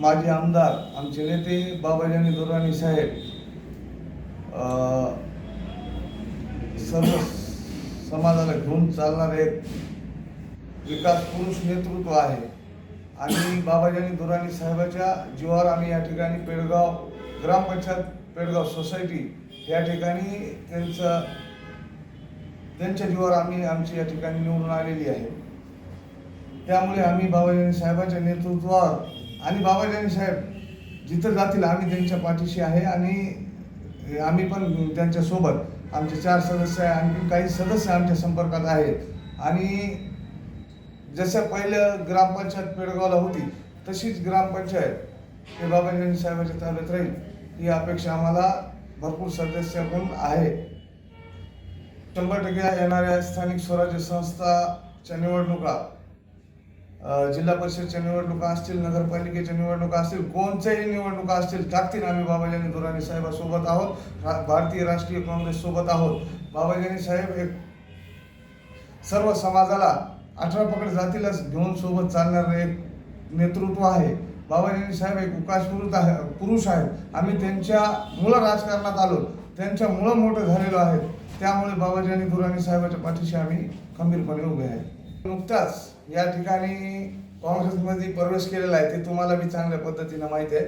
माजी आमदार आमचे नेते बाबाजानी दुराणी साहेब सर्व समाजाला घेऊन चालणारे एक विकास पुरुष नेतृत्व आहे. आणि बाबाजानी दुराणी साहेबाच्या जीवावर आम्ही या ठिकाणी पेडगाव ग्रामपंचायत पेडगाव सोसायटी या ठिकाणी त्यांचं त्यांच्या जीवावर आम्ही आमची या ठिकाणी निवडून आलेली आहे. त्यामुळे आम्ही बाबाजानी साहेबाच्या नेतृत्वावर आणि बाबाजानी साहेब जिथं जातील आम्ही त्यांच्या पाठीशी आहे आणि आम्ही पण त्यांच्यासोबत आमचे चार सदस्य आहे आणखी काही सदस्य आमच्या संपर्कात आहेत. आणि जसं पहिलं ग्रामपंचायत पेडगावला होती तशीच ग्रामपंचायत हे बाबाजानी साहेबाच्या ताब्यात राहील. ही अपेक्षा आम्हाला भरपूर सदस्याकडून आहे. शंभर टक्के येणाऱ्या स्थानिक स्वराज्य संस्थाच्या निवडणुका जिल्हा परिषदच्या निवडणुका असतील नगरपालिकेच्या निवडणुका असतील कोणत्याही निवडणुका असतील टाकतील आम्ही बाबाजानी दुराणी साहेबासोबत आहोत रा- भारतीय राष्ट्रीय काँग्रेससोबत आहोत. बाबाजानी साहेब एक सर्व समाजाला अठरा पकड जातीलाच घेऊन सोबत चालणारं एक नेतृत्व आहे. बाबाजानी साहेब एक उकाशपुरुष आहे पुरुष आहेत. आम्ही त्यांच्या मुळं राजकारणात आलो त्यांच्या मुळं मोठं झालेलो आहेत. त्यामुळे बाबाजानी दुराणी साहेबाच्या पाठीशी आम्ही खंबीरपणे उभे आहे. नुकताच या ठिकाणी काँग्रेसमध्ये प्रवेश केलेला आहे ते तुम्हाला बी चांगल्या पद्धतीनं माहिती आहे.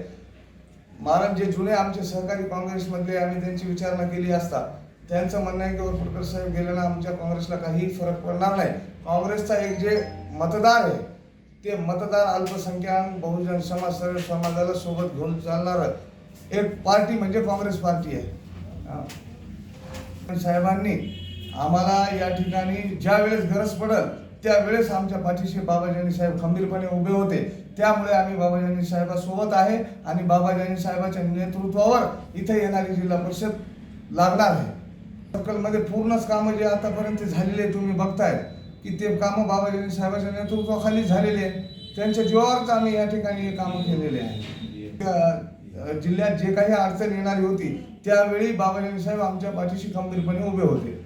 महाराज जे जुने आमचे सहकारी काँग्रेसमधले आम्ही त्यांची विचारणा केली असता त्यांचं म्हणणं आहे की वरपुडकर साहेब गेल्यानं आमच्या काँग्रेसला काही फरक पडणार नाही. काँग्रेसचा एक जे मतदार आहे ते मतदार अल्पसंख्याक बहुजन समाज सर्व समाजाला सोबत घेऊन चालणारं एक पार्टी म्हणजे काँग्रेस पार्टी आहे. पण साहेबांनी आम्हाला या ठिकाणी ज्या वेळेस गरज पडत त्यावेळेस आमच्या पाठीशी बाबाजानी साहेब खंबीरपणे उभे होते. त्यामुळे आम्ही बाबाजानी साहेबासोबत आहे आणि बाबाजानी साहेबाच्या नेतृत्वावर इथे येणारी जिल्हा परिषद लागणार आहे. सर्कलमध्ये पूर्णच कामं जे आतापर्यंत झालेले तुम्ही बघताय की ते कामं बाबाजानी साहेबाच्या नेतृत्वाखाली झालेले आहेत. त्यांच्या जीवावरच आम्ही या ठिकाणी हे कामं केलेले आहे. जिल्ह्यात जे काही अडचण येणारी होती त्यावेळी बाबाजानी साहेब आमच्या पाठीशी खंबीरपणे उभे होते.